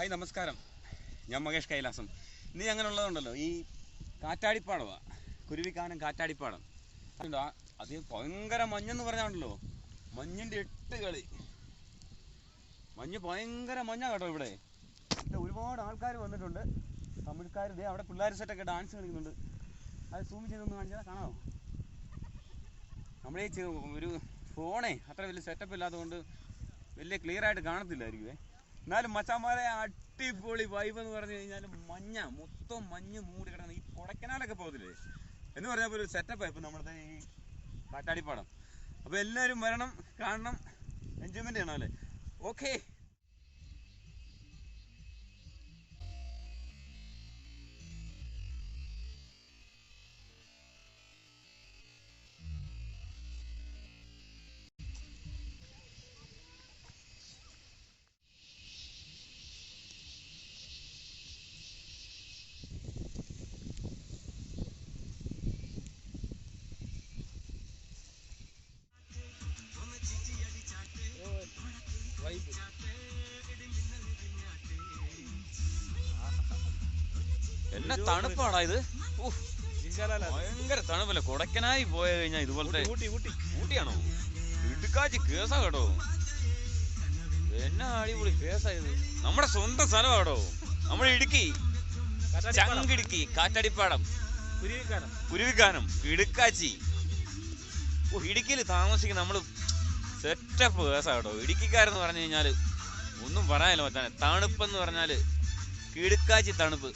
Hi നമസ്കാരം. ഞാൻ മഹേഷ് കൈലാസം. ഇന്ന് അങ്ങനെയുള്ളതുണ്ടല്ലോ ഈ കാറ്റാടിപ്പാടവാ. കുരുവിക്കാനം കാറ്റാടിപ്പാടം. അത് ഭയങ്കര മഞ്ഞെന്ന് പറഞ്ഞാണല്ലോ മഞ്ഞിന്റെ എട്ട് കളി. മഞ്ഞ് ഭയങ്കര മഞ്ഞാണ് കേട്ടോ ഇവിടെ. ഒരുപാട് ആൾക്കാർ വന്നിട്ടുണ്ട്. തമിഴ്ക്കാർ ഇതേ അവിടെ പിള്ളേർ സെറ്റൊക്കെ ഡാൻസ് കളിക്കുന്നുണ്ട്. അത് സൂം ചെയ്തൊന്ന് കാണിച്ചാൽ കാണാമോ നമ്മളേ ഒരു ഫോണേ അത്ര വലിയ സെറ്റപ്പ് ഇല്ലാത്തതുകൊണ്ട് വലിയ ക്ലിയർ ആയിട്ട് കാണത്തില്ലായിരിക്കുവേ. എന്നാലും മച്ചാന്മാരെ അടിപൊളി വൈബ് എന്ന് പറഞ്ഞു കഴിഞ്ഞാൽ മഞ്ഞ മൊത്തം മഞ്ഞ് മൂടി കിടക്കുന്ന ഈ കൊടക്കനാലൊക്കെ പോകത്തില്ലേ? എന്ന് പറഞ്ഞാൽ ഒരു സെറ്റപ്പ് ഇപ്പം നമ്മുടെ ഈ കാറ്റാടിപ്പാടം അപ്പോൾ എല്ലാവരും വരണം കാണണം എൻജോയ്മെന്റ് ചെയ്യണം അല്ലേ? ഓക്കെ എന്നാ തണുപ്പാടാ ഇത്. ഭയങ്കര തണുപ്പല്ലേ? കൊടക്കനായി പോയ കഴിഞ്ഞാ ഇതുപോലത്തെ ഊട്ടിയാണോ? ഇടുക്കാച്ചി കേസ കേട്ടോ എന്നാ അടിപൊളി കേസാ ഇത്. നമ്മുടെ സ്വന്തം സ്ഥലമാടോ? നമ്മുടെ ഇടുക്കി. ചങ്കിടുക്കി കാറ്റടിപ്പാടം. കുരുവിക്കാനം. കുരുവിക്കാനം ഇടുക്കാച്ചി. ഓ ഇടുക്കിയിൽ താമസിക്കുന്ന നമ്മൾ സെറ്റപ്പ് കേസാ കേട്ടോ ഇടുക്കിക്കാരെന്ന് പറഞ്ഞു കഴിഞ്ഞാൽ ഒന്നും പറയാനില്ല മച്ചാനെ. തണുപ്പെന്ന് പറഞ്ഞാൽ കിടുക്കാച്ചി തണുപ്പ്.